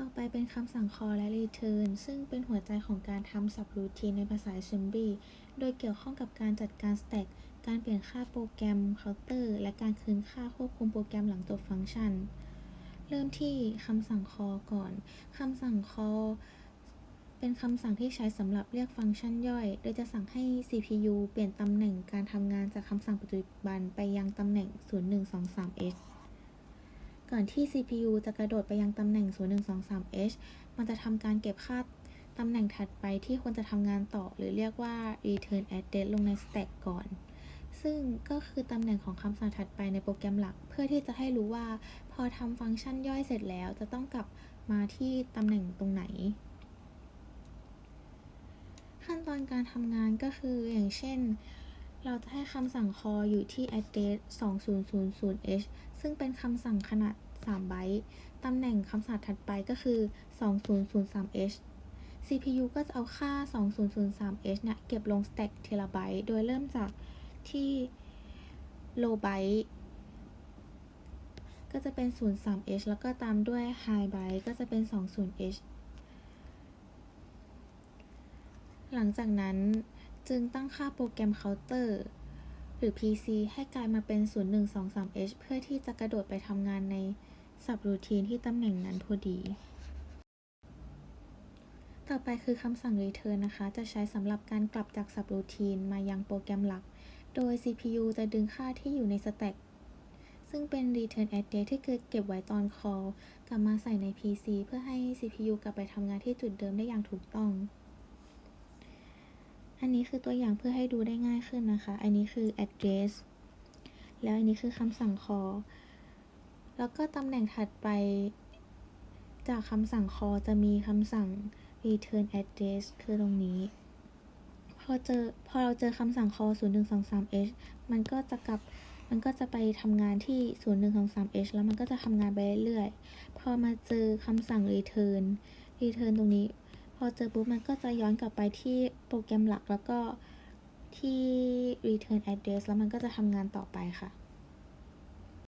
ต่อไปเป็นคำสั่ง call และ return ซึ่งเป็นหัวใจของการทำ subroutine ในภาษา assembly โดยเกี่ยวข้องกับการจัดการ stack การเปลี่ยนค่าโปรแกรม counter และการคืนค่าควบคุมโปรแกรมหลังจบฟังก์ชัน เริ่มที่คำสั่ง call ก่อน คำสั่ง call เป็นคำสั่งที่ใช้สำหรับเรียกฟังก์ชันย่อย โดยจะสั่งให้ CPU เปลี่ยนตำแหน่งการทำงานจากคำสั่งปัจจุบันไปยังตำแหน่ง 0123h ก่อนที่ CPU จะกระโดดไปยังตำแหน่ง 0123h มันจะทำการเก็บค่าตำแหน่งถัดไปที่ควรจะทำงานต่อ หรือเรียกว่า return address ลงใน stack ก่อน ซึ่งก็คือตำแหน่งของคำสั่งถัดไปในโปรแกรมหลัก เพื่อที่จะให้รู้ว่า พอทำฟังก์ชันย่อยเสร็จแล้ว จะต้องกลับมาที่ตำแหน่งตรงไหน ขั้นตอนการทำงานก็คืออย่างเช่น เราจะให้คำสั่ง call อยู่ที่ address 2000h ซึ่งเป็นคำสั่งขนาด 3 ไบต์ตำแหน่งคำสั่งถัดไปก็คือ 2003h CPU ก็จะเอาค่า 2003h เนี่ยเก็บลง stack ทีละไบต์โดยเริ่มจากที่ low byte ก็จะเป็น 03h แล้วก็ตามด้วย high byte ก็จะเป็น 20h หลังจากนั้นจึงตั้งค่าโปรแกรมเคาน์เตอร์ รือ PC ให้กลายมาเป็น 0123h เพื่อที่จะกระโดดไปทำงานใน subroutine ที่ตำแหน่งนั้นพอดี ต่อไปคือคำสั่ง return นะคะ จะใช้สำหรับการกลับจาก subroutine มายังโปรแกรมหลัก โดย CPU จะดึงค่าที่อยู่ใน stack ซึ่งเป็น return address ที่คือเก็บไว้ตอน call กลับมาใส่ใน PC เพื่อให้ CPU กลับไปทำงานที่จุดเดิมได้อย่างถูกต้อง อันนี้คือตัวอย่างเพื่อให้ดูได้ง่ายขึ้นนะคะ อันนี้คือ address แล้วอันนี้คือคำสั่ง call แล้วก็ตำแหน่งถัดไป จากคำสั่ง call จะมีคำสั่ง return address คือตรงนี้ พอเจอพอเราเจอคำสั่ง call 0123h มันก็จะกลับ มันก็จะไปทำงานที่ 0123h แล้วมันก็จะทำงานไปเรื่อยๆ พอมาเจอคำสั่ง return return ตรงนี้ อเจอปุ๊บมันก็จะย้อนกลับไปที่โปรแกรมหลักแล้วก็ที่ return address แล้วมันก็จะทำงานต่อไปค่ะ